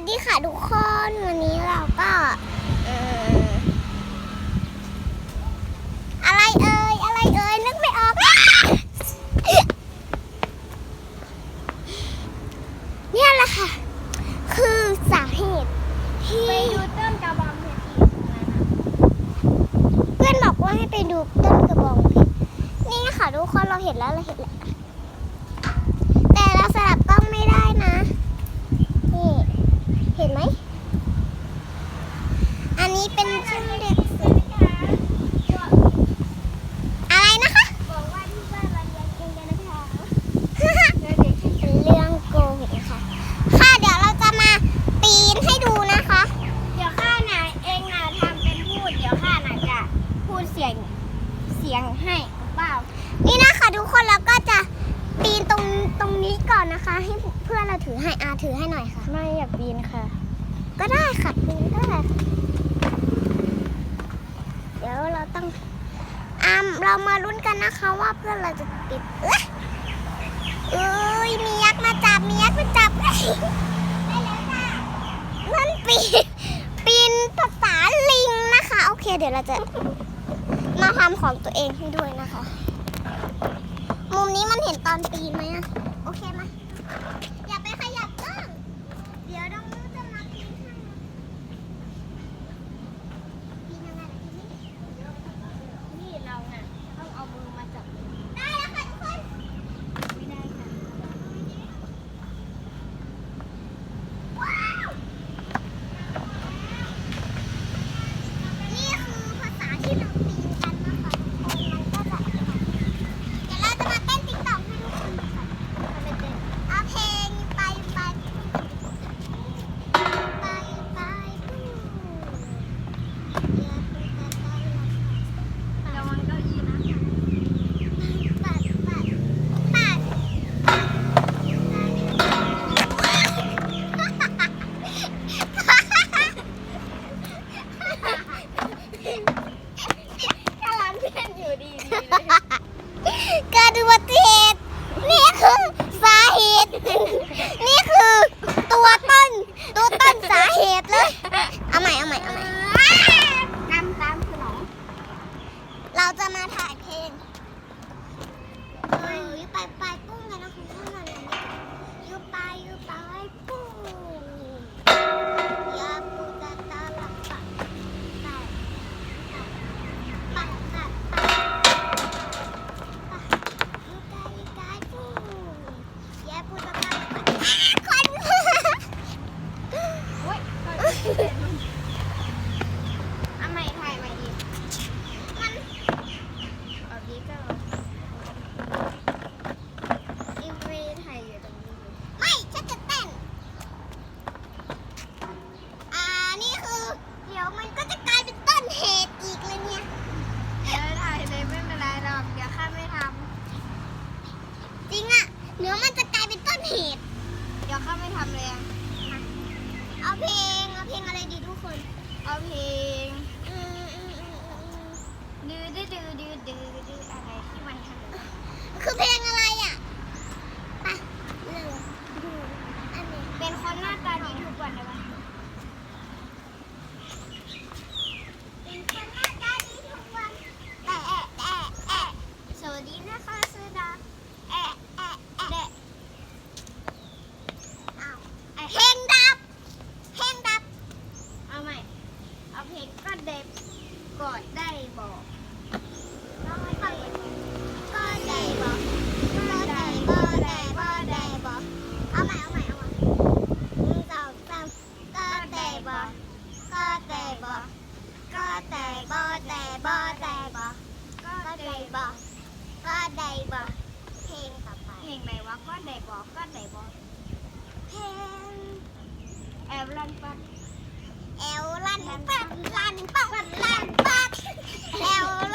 วัสดีค่ะทุกคน วันนี้เราก็อะไรเอ่ยอะไรเอ่ยนึกไม่ออก เนี่ยแหละค่ะ คือสาเหตุที่ไปดูต้นกระบองเพชรเพื่อนบอกว่าให้ไปดูต้นกระบองเพชรนี่ค่ะทุกคนเราเห็นแล้วเราเห็นแล้วแต่เราสลับกล้องไม่ได้นะนี่เห็นไหมอันนี้เป็นชื่อเด็ก อะไรนะคะ บอกว่าที่บ้านเราเลี้ยงเองกันนะคะ เป็นเรื่องโกหกค่ะ ค่ะเดี๋ยวเราจะมาปีนให้ดูนะคะ เดี๋ยวข้าน่ะเองน่ะทำเป็นพูด เดี๋ยวข้าน่ะจะพูดเสียงเสียงให้เปล่า นี่นะคะทุกคนเราก็จะปีนตรงตรงนี้ก่อนนะคะ ให้เพื่อนเราถือให้อาถือให้หน่อยค่ะ ไม่อยากปีนค่ะ ก็ได้ค่ะปีนก็ได้เดี๋ยวเราต้องอ่าเรามาลุ้นกันนะคะว่าเพื่อนเราจะติดเอ้ยเอ้ยมียักษ์มาจับมียักษ์มาจับได้แล้วค่ะนั่นปีนปีนภาษาลิงนะคะ โอเค เดี๋ยวเราจะ มาทำของตัวเองให้ด้วยนะคะ มุมนี้มันเห็นตอนปีนไหมอะโอเคไหม เดี๋ยวข้าไม่ทำเลยอะเอาเพลง เอาเพลงอะไรดีทุกคน เอาเพลงอืมอืมอืมอืมดื้อดื้อดื้อดื้อดื้อดื้ออะไรที่มันทำคือเพลงอะไรอะไปเร็วดูอันนี้ เป็นคนหน้าตาดีทุกวันเลยวัน เป็นคนหน้าตาดีทุกวันแต่แอะแต่แอะสวัสดีนะคะสุดาแอะแอะแอะอ้าวเพลงดับ เพลงดับ เอาใหม่ เอาเพลงก็เด็บกอดได้บอก ก็ได้บอกก็ได้บอกก็ได้บอกก็ได้บอกเอาใหม่เอาใหม่เอาใหม่หนึ่งสองสามก็ได้บอกก็ได้บอกก็ได้บอกได้บอกได้บอกก็ได้บอกก็ ได้บอกเพลงต่อไปเพลงไหนวะก็ได้บอกก็ได้บอกเพลงแอบรันปักเอวลั่นปัดลั่นปัดลั่นปัดเอวลั่